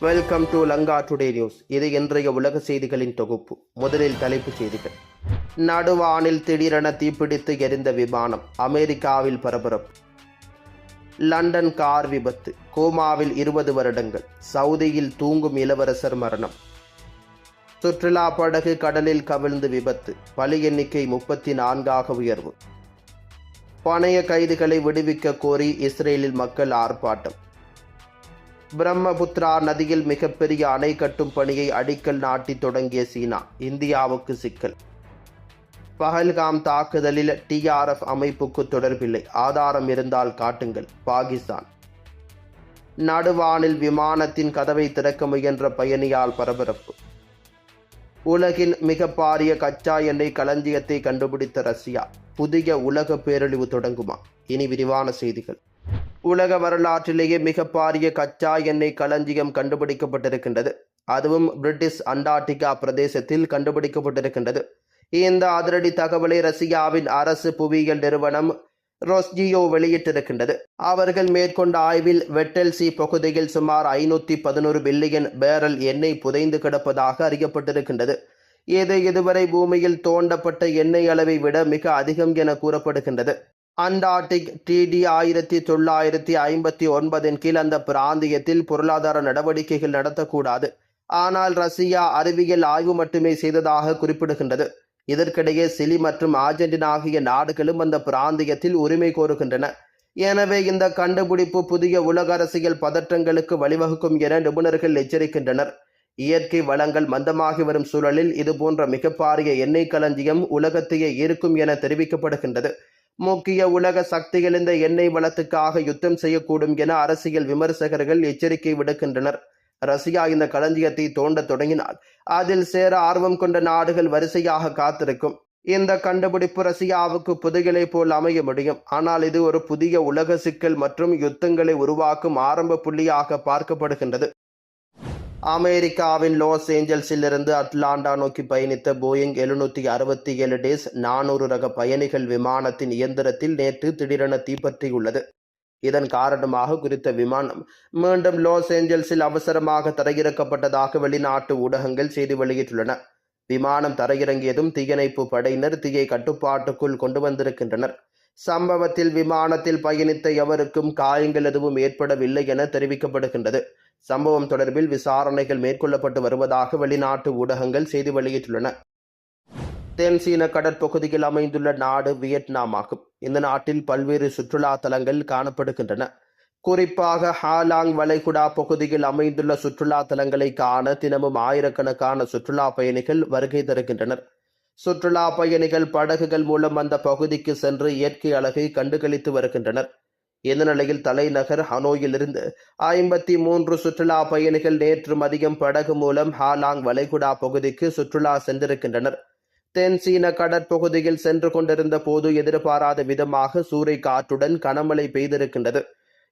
Welcome to Lanka today news இது இன்றைய உலக செய்திகளின் தொகுப்பு. முதலில் தலைப்புச் செய்திகள். நடுவானில் திடீரென தீப்பிடித்து எரிந்த விமானம் அமெரிக்காவில் பரபரப்பு. லண்டன் கார் விபத்து. கோமாவில் இருபது வருடங்கள். சவுதியில் தூங்கும் இளவரசர் மரணம். சுற்றுலா படகு கடலில் கவிழ்ந்து விபத்து. பலி எண்ணிக்கை முப்பத்தி நான்காக உயர்வு. பணைய கைதிகளை விடுவிக்க கோரி இஸ்ரேலில் மக்கள் ஆர்ப்பாட்டம். பிரம்மபுத்ரா நதியில் மிகப்பெரிய அணை கட்டும் பணியை அடிக்கல் நாட்டி தொடங்கிய சீனா இந்தியாவுக்கு சிக்கல். பஹல்காம் தாக்குதலில் டிஆர்எஃப் அமைப்புக்கு தொடர்பில்லை. ஆதாரம் இருந்தால் காட்டுங்கள். பாகிஸ்தான். நடுவானில் விமானத்தின் கதவை திறக்க முயன்ற பயணியால் பரபரப்பு. உலகின் மிக பாரிய கச்சா எண்ணெய் களஞ்சியத்தை கண்டுபிடித்த ரஷ்யா. புதிய உலக பேரழிவு தொடங்குமா? இனி விரிவான செய்திகள். உலக வரலாற்றிலேயே மிக பாரிய கச்சா எண்ணெய் களஞ்சியம் கண்டுபிடிக்கப்பட்டிருக்கின்றது. அதுவும் பிரிட்டிஷ் அண்டார்டிகா பிரதேசத்தில் கண்டுபிடிக்கப்பட்டிருக்கின்றது. இந்த அதிரடி தகவலை ரஷ்யாவின் அரசு புவியியல் நிறுவனம் ரோஸ்ஜியோ வெளியிட்டிருக்கின்றது. அவர்கள் மேற்கொண்ட ஆய்வில் வெட்டல்சி பகுதியில் சுமார் ஐநூற்றி பதினோரு பில்லியன் பேரல் எண்ணெய் புதைந்து கிடப்பதாக அறியப்பட்டிருக்கின்றது. இது இதுவரை பூமியில் தோண்டப்பட்ட எண்ணெய் அளவை விட மிக அதிகம் என கூறப்படுகின்றது. அண்டார்டிக் டிடி ஆயிரத்தி தொள்ளாயிரத்தி ஐம்பத்தி ஒன்பதின் கீழ் அந்த பிராந்தியத்தில் பொருளாதார நடவடிக்கைகள் நடத்தக்கூடாது. ஆனால் ரஷ்யா அறிவியல் ஆய்வு மட்டுமே செய்ததாக குறிப்பிடுகின்றது. இதற்கிடையே சிலி மற்றும் ஆர்ஜென்டினா ஆகிய நாடுகளும் அந்த பிராந்தியத்தில் உரிமை கோருகின்றன. எனவே இந்த கண்டுபிடிப்பு புதிய உலக அரசியல் பதற்றங்களுக்கு வழிவகுக்கும் என நிபுணர்கள் எச்சரிக்கின்றனர். இயற்கை வளங்கள் மந்தமாகி வரும் சூழலில் இதுபோன்ற மிகப்பாரிய எண்ணெய் களஞ்சியம் உலகத்தையே ஈர்க்கும் என தெரிவிக்கப்படுகின்றது. முக்கிய உலக சக்திகள் இந்த எண்ணெய் வளத்துக்காக யுத்தம் செய்யக்கூடும் என அரசியல் விமர்சகர்கள் எச்சரிக்கை விடுக்கின்றனர். ரஷ்யா இந்த களஞ்சியத்தை தோண்ட தொடங்கினால் அதில் சேர ஆர்வம் கொண்ட நாடுகள் வரிசையாக காத்திருக்கும். இந்த கண்டுபிடிப்பு ரஷ்யாவுக்கு புதையலை போல் அமைய முடியும். ஆனால் இது ஒரு புதிய உலக சிக்கல் மற்றும் யுத்தங்களை உருவாக்கும் ஆரம்ப புள்ளியாக பார்க்கப்படுகின்றது. அமெரிக்காவின் லாஸ் ஏஞ்சல்ஸிலிருந்து அட்லாண்டா நோக்கி பயணித்த போயிங் எழுநூற்றி அறுபத்தி ஏழு டேஸ் நானூறு ரக பயணிகள் விமானத்தின் இயந்திரத்தில் நேற்று திடீரென தீப்பற்றியுள்ளது. இதன் காரணமாக குறித்த விமானம் மீண்டும் லாஸ் ஏஞ்சல்ஸில் அவசரமாக தரையிறக்கப்பட்டதாக வெளிநாட்டு ஊடகங்கள் செய்தி வெளியிட்டுள்ளன. விமானம் தரையிறங்கியதும் தீயணைப்பு படையினர் தீயை கட்டுப்பாட்டுக்குள் கொண்டு வந்திருக்கின்றனர். சம்பவத்தில் விமானத்தில் பயணித்த எவருக்கும் காயங்கள் எதுவும் ஏற்படவில்லை என தெரிவிக்கப்படுகின்றது. சம்பவம் தொடர்பில் விசாரணைகள் மேற்கொள்ளப்பட்டு வருவதாக வெளிநாட்டு ஊடகங்கள் செய்தி வெளியிட்டுள்ளன. தென் சீன கடற்பகுதியில் அமைந்துள்ள நாடு வியட்நாம் ஆகும் இந்த நாட்டில் பல்வேறு சுற்றுலா தலங்கள் காணப்படுகின்றன. குறிப்பாக ஹாலாங் வளைகுடா பகுதியில் அமைந்துள்ள சுற்றுலா தலங்களை காண தினமும் ஆயிரக்கணக்கான சுற்றுலா பயணிகள் வருகை தருகின்றனர். சுற்றுலா பயணிகள் படகுகள் மூலம் அந்த பகுதிக்கு சென்று இயற்கை அழகை கண்டுகளித்து வருகின்றனர். இந்த நிலையில் தலைநகர் ஹனோயிலிருந்து ஐம்பத்தி மூன்று சுற்றுலா பயணிகள் நேற்று மதியம் படகு மூலம் ஹாலாங் வளைகுடா பகுதிக்கு சுற்றுலா சென்றிருக்கின்றனர். தென் சீன கடற்பகுதியில் சென்று கொண்டிருந்த போது எதிர்பாராத விதமாக சூறை காற்றுடன் கனமழை பெய்திருக்கின்றது.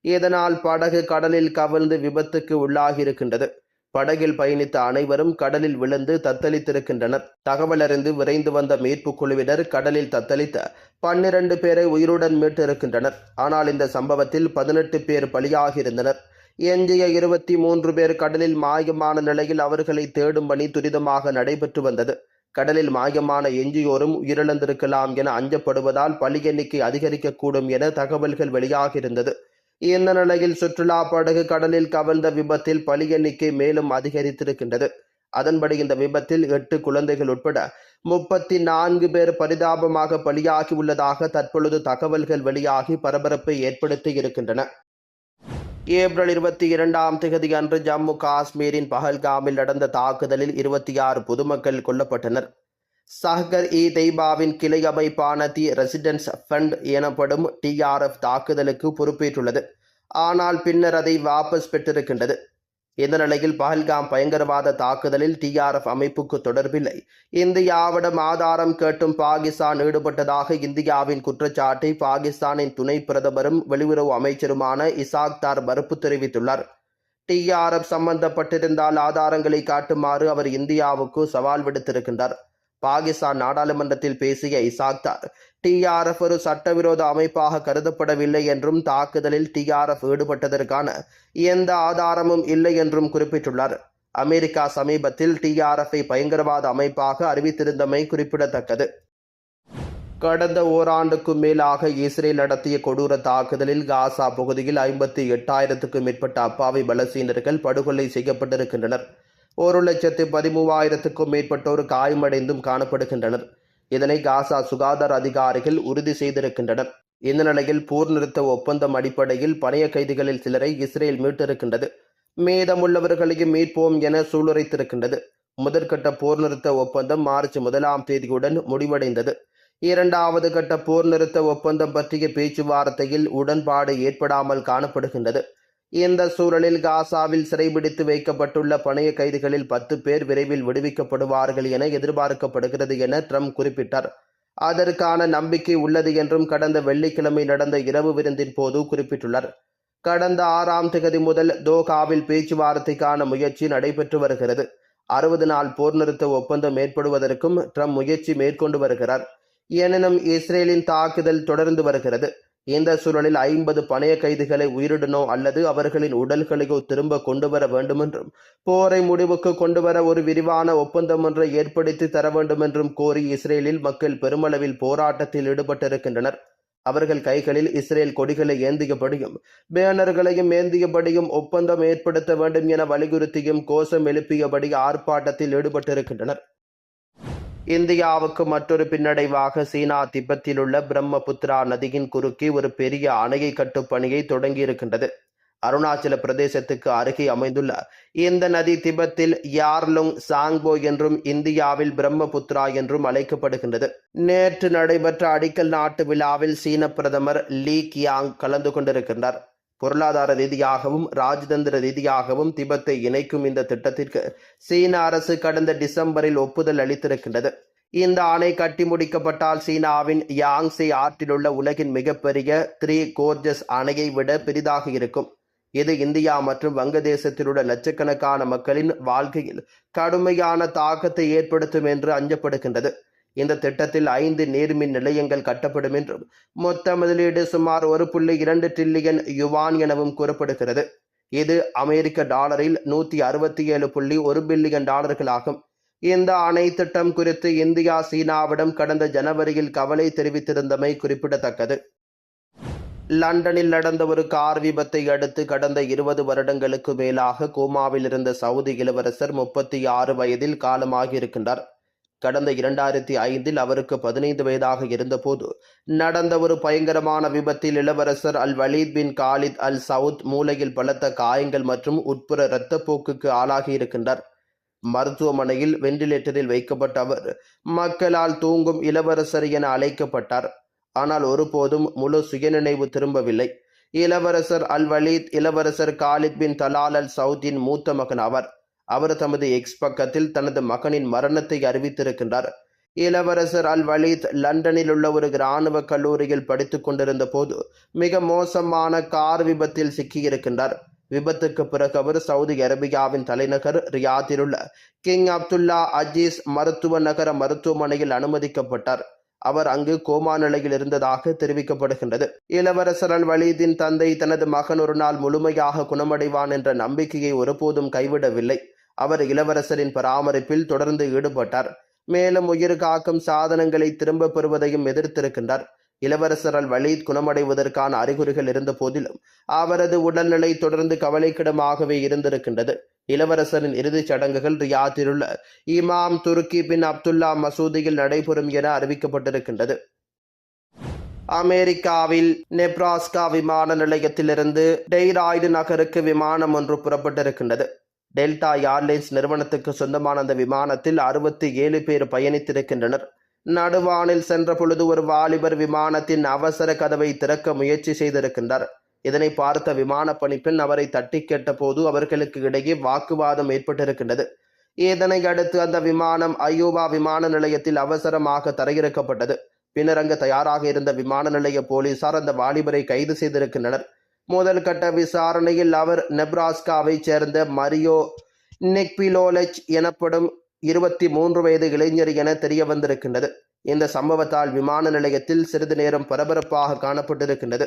இதனால் படகு கடலில் கவிழ்ந்து விபத்துக்கு உள்ளாகியிருக்கின்றது. படகில் பயணித்த அனைவரும் கடலில் விழுந்து தத்தளித்திருக்கின்றனர். தகவல் அறிந்து விரைந்து வந்த மீட்புக் குழுவினர் கடலில் தத்தளித்த பன்னிரண்டு பேரை உயிருடன் மீட்டிருக்கின்றனர். ஆனால் இந்த சம்பவத்தில் பதினெட்டு பேர் பலியாகியிருந்தனர். எஞ்சிய இருபத்தி மூன்று பேர் கடலில் மாயமான நிலையில் அவர்களை தேடும் பணி துரிதமாக நடைபெற்று வந்தது. கடலில் மாயமான எஞ்சியோரும் உயிரிழந்திருக்கலாம் என அஞ்சப்படுவதால் பலி எண்ணிக்கை அதிகரிக்கக்கூடும் என தகவல்கள் வெளியாகியிருந்தது. இந்த நிலையில் சுற்றுலா படகு கடலில் கவிழ்ந்த விபத்தில் பலி எண்ணிக்கை மேலும் அதிகரித்திருக்கின்றது. அதன்படி இந்த விபத்தில் எட்டு குழந்தைகள் உட்பட முப்பத்தி நான்கு பேர் பரிதாபமாக பலியாகி உள்ளதாக தற்பொழுது தகவல்கள் வெளியாகி பரபரப்பை ஏற்படுத்தி இருக்கின்றன. ஏப்ரல் இருபத்தி இரண்டாம் தேதி அன்று ஜம்மு காஷ்மீரின் பஹல்காமில் நடந்த தாக்குதலில் இருபத்தி ஆறு பொதுமக்கள் கொல்லப்பட்டனர். சஹ்கர் இ தெய்பாவின் கிளை அமைப்பான தி ரெசிடென்ஸ் ஃபண்ட் எனப்படும் டிஆர்எஃப் தாக்குதலுக்கு பொறுப்பேற்றுள்ளது. ஆனால் பின்னர் அதை வாபஸ் பெற்றிருக்கின்றது. இந்த நிலையில் பஹல்காம் பயங்கரவாத தாக்குதலில் டிஆர்எஃப் அமைப்புக்கு தொடர்பில்லை. இந்தியாவிடம் ஆதாரம் கேட்டும் பாகிஸ்தான் ஈடுபட்டதாக இந்தியாவின் குற்றச்சாட்டை பாகிஸ்தானின் துணை பிரதமரும் வெளியுறவு அமைச்சருமான இசாக்தார் மறுப்பு தெரிவித்துள்ளார். டிஆர்எஃப் சம்பந்தப்பட்டிருந்தால் ஆதாரங்களை காட்டுமாறு அவர் இந்தியாவுக்கு சவால் விடுத்திருக்கின்றார். பாகிஸ்தான் நாடாளுமன்றத்தில் பேசிய இசாக்தார் டிஆர்எஃப் ஒரு சட்டவிரோத அமைப்பாக கருதப்படவில்லை என்றும் தாக்குதலில் டிஆர்எஃப் ஈடுபட்டதற்கான எந்த ஆதாரமும் இல்லை என்றும் குறிப்பிட்டுள்ளார். அமெரிக்கா சமீபத்தில் டிஆர்எஃப்பை பயங்கரவாத அமைப்பாக அறிவித்திருந்தமை குறிப்பிடத்தக்கது. கடந்த ஓராண்டுக்கும் மேலாக இஸ்ரேல் நடத்திய கொடூர தாக்குதலில் காசா பகுதியில் ஐம்பத்தி எட்டாயிரத்துக்கும் மேற்பட்ட அப்பாவி பலசீனர்கள் படுகொலை செய்யப்பட்டிருக்கின்றனர். ஒரு லட்சத்து பதிமூவாயிரத்துக்கும் மேற்பட்டோர் காயமடைந்தும் காணப்படுகின்றனர். இதனை காசா சுகாதார அதிகாரிகள் உறுதி செய்திருக்கின்றனர். இந்த நிலையில் போர் நிறுத்த ஒப்பந்தம் அடிப்படையில் பணைய கைதிகளில் சிலரை இஸ்ரேல் மீட்டிருக்கின்றது. மீதமுள்ளவர்களையும் மீட்போம் என சூளுரைத்திருக்கின்றது. முதற்கட்ட போர் நிறுத்த ஒப்பந்தம் மார்ச் முதலாம் தேதியுடன் முடிவடைந்தது. இரண்டாவது கட்ட போர் நிறுத்த ஒப்பந்தம் பற்றிய பேச்சுவார்த்தையில் உடன்பாடு ஏற்படாமல் காணப்படுகின்றது. இந்த சூழலில் காசாவில் சிறைபிடித்து வைக்கப்பட்டுள்ள பணைய கைதிகளில் பத்து பேர் விரைவில் விடுவிக்கப்படுவார்கள் என எதிர்பார்க்கப்படுகிறது என ட்ரம்ப் குறிப்பிட்டார். அதற்கான நம்பிக்கை உள்ளது என்றும் கடந்த வெள்ளிக்கிழமை நடந்த இரவு விருந்தின் போது குறிப்பிட்டுள்ளார். கடந்த ஆறாம் திகதி முதல் தோகாவில் பேச்சுவார்த்தைக்கான முயற்சி நடைபெற்று வருகிறது. அறுபது நாள் போர் நிறுத்த ஒப்பந்தம் ஏற்படுவதற்கும் ட்ரம்ப் முயற்சி மேற்கொண்டு வருகிறார். எனினும் இஸ்ரேலின் தாக்குதல் தொடர்ந்து வருகிறது. இந்த சூழலில் ஐம்பது பணைய கைதிகளை உயிருடனோ அல்லது அவர்களின் உடல்களையோ திரும்ப கொண்டு வர வேண்டுமென்றும் போரை முடிவுக்கு கொண்டுவர ஒரு விரிவான ஒப்பந்தம் ஒன்றை ஏற்படுத்தி தர வேண்டுமென்றும் கோரி இஸ்ரேலில் மக்கள் பெருமளவில் போராட்டத்தில் ஈடுபட்டிருக்கின்றனர். அவர்கள் கைகளில் இஸ்ரேல் கொடிகளை ஏந்தியபடியும் பேனர்களையும் ஏந்தியபடியும் ஒப்பந்தம் ஏற்படுத்த வேண்டும் என வலியுறுத்தியும் கோஷம் எழுப்பியபடி ஆர்ப்பாட்டத்தில் ஈடுபட்டிருக்கின்றனர். இந்தியாவுக்கு மற்றொரு பின்னடைவாக சீனா திபெத்தில் உள்ள பிரம்மபுத்திரா நதியின் குறுக்கே ஒரு பெரிய அணையை கட்டும் பணியை தொடங்கியிருக்கின்றது. அருணாச்சல பிரதேசத்துக்கு அருகே அமைந்துள்ள இந்த நதி திபெத்தில் யார்லுங் சாங்போ என்றும் இந்தியாவில் பிரம்மபுத்ரா என்றும் அழைக்கப்படுகின்றது. நேற்று நடைபெற்ற அடிக்கல் நாட்டு விழாவில் சீன பிரதமர் லீ கியாங் கலந்து கொண்டிருக்கின்றார். பொருளாதார ரீதியாகவும் ராஜதந்திர ரீதியாகவும் திபெத்தை இணைக்கும் இந்த திட்டத்திற்கு சீன அரசு கடந்த டிசம்பரில் ஒப்புதல் அளித்திருக்கின்றது. இந்த அணை கட்டி முடிக்கப்பட்டால் சீனாவின் யாங்ஸே ஆற்றிலுள்ள உலகின் மிகப்பெரிய த்ரீ கோர்ஜஸ் அணையை விட பெரிதாக இருக்கும். இது இந்தியா மற்றும் வங்கதேசத்தில் உள்ள லட்சக்கணக்கான மக்களின் வாழ்க்கையில் கடுமையான தாக்கத்தை ஏற்படுத்தும் என்று அஞ்சப்படுகின்றது. இந்த திட்டத்தில் ஐந்து நீர்மின் நிலையங்கள் கட்டப்படும் என்றும் மொத்த முதலீடு சுமார் ஒரு புள்ளி இரண்டு டிரில்லியன் யுவான் எனவும் கூறப்படுகிறது. இது அமெரிக்க டாலரில் நூற்றி அறுபத்தி ஏழு புள்ளி ஒரு பில்லியன் டாலர்களாகும். இந்த அணை திட்டம் குறித்து இந்தியா சீனாவிடம் கடந்த ஜனவரியில் கவலை தெரிவித்திருந்தமை குறிப்பிடத்தக்கது. லண்டனில் நடந்த ஒரு கார் விபத்தை அடுத்து கடந்த இருபது வருடங்களுக்கு மேலாக கோமாவில் இருந்த சவுதி இளவரசர் முப்பத்தி ஆறு வயதில் காலமாகியிருக்கின்றார். கடந்த இரண்டாயிரத்தி ஐந்தில் அவருக்கு பதினைந்து வயதாக இருந்தபோது நடந்த ஒரு பயங்கரமான விபத்தில் இளவரசர் Al Waleed bin Khalid Al Saud மூளையில் பலத்த காயங்கள் மற்றும் உட்புற இரத்தப்போக்குக்கு ஆளாகியிருக்கின்றார். மருத்துவமனையில் வெண்டிலேட்டரில் வைக்கப்பட்ட அவர் மக்களால் தூங்கும் இளவரசர் என அழைக்கப்பட்டார். ஆனால் ஒருபோதும் முழு சுயநினைவு திரும்பவில்லை. இளவரசர் அல் வலீத் இளவரசர் காலித் பின் தலால் அல் சவுத்தின் மூத்த மகன் அவர். அவர் தமது எக்ஸ் பக்கத்தில் தனது மகனின் மரணத்தை அறிவித்திருக்கின்றார். இளவரசர் அல் வலீத் லண்டனில் உள்ள ஒரு இராணுவ கல்லூரியில் படித்துக் கொண்டிருந்த போது மிக மோசமான கார் விபத்தில் சிக்கியிருக்கின்றார். விபத்துக்கு பிறகு அவர் சவுதி அரேபியாவின் தலைநகர் ரியாத்தில் உள்ள கிங் அப்துல்லா அஜீஸ் மருத்துவ நகர மருத்துவமனையில் அனுமதிக்கப்பட்டார். அவர் அங்கு கோமா நிலையில் இருந்ததாக தெரிவிக்கப்படுகின்றது. இளவரசர் அல் வலீதின் தந்தை தனது மகன் ஒரு நாள் முழுமையாக குணமடைவான் என்ற நம்பிக்கையை ஒருபோதும் கைவிடவில்லை. அவர் இளவரசரின் பராமரிப்பில் தொடர்ந்து ஈடுபட்டார். மேலும் உயிர் காக்கும் சாதனங்களை திரும்பப் பெறுவதையும் எதிர்த்திருக்கின்றார். இளவரசரால் வழி குணமடைவதற்கான அறிகுறிகள் இருந்த போதிலும் அவரது உடல்நிலை தொடர்ந்து கவலைக்கிடமாகவே இருந்திருக்கின்றது. இளவரசரின் இறுதிச் சடங்குகள் ரியாத்தில் உள்ள இமாம் துருக்கி பின் அப்துல்லா மசூதியில் நடைபெறும் என அறிவிக்கப்பட்டிருக்கின்றது. அமெரிக்காவில் நெப்ராஸ்கா விமான நிலையத்திலிருந்து டெய்ராய்டு நகருக்கு விமானம் ஒன்று புறப்பட்டிருக்கின்றது. டெல்டா ஏர்லைன்ஸ் நிறுவனத்துக்கு சொந்தமான அந்த விமானத்தில் அறுபத்தி ஏழு பேர் பயணித்திருக்கின்றனர். நடுவானில் சென்ற பொழுது ஒரு வாலிபர் விமானத்தின் அவசர கதவை திறக்க முயற்சி செய்திருக்கின்றார். இதனை பார்த்த விமான பணிப்பெண் அவரை தட்டி கேட்டபோது அவர்களுக்கு இடையே வாக்குவாதம் ஏற்பட்டிருக்கின்றது. இதனை அடுத்து அந்த விமானம் அயோவா விமான நிலையத்தில் அவசரமாக தரையிறக்கப்பட்டது. பின்னர் அங்கு தயாராக இருந்த விமான நிலைய போலீசார் அந்த வாலிபரை கைது செய்திருக்கின்றனர். முதல் கட்ட விசாரணையில் அவர் நெப்ராஸ்காவைச் சேர்ந்த மரியோ நெக்பிலோலெச் எனப்படும் இருபத்தி மூன்று வயது இளைஞர் என தெரிய வந்திருக்கின்றது இந்த சம்பவத்தால் விமான நிலையத்தில் சிறிது நேரம் பரபரப்பாக காணப்பட்டிருக்கின்றது.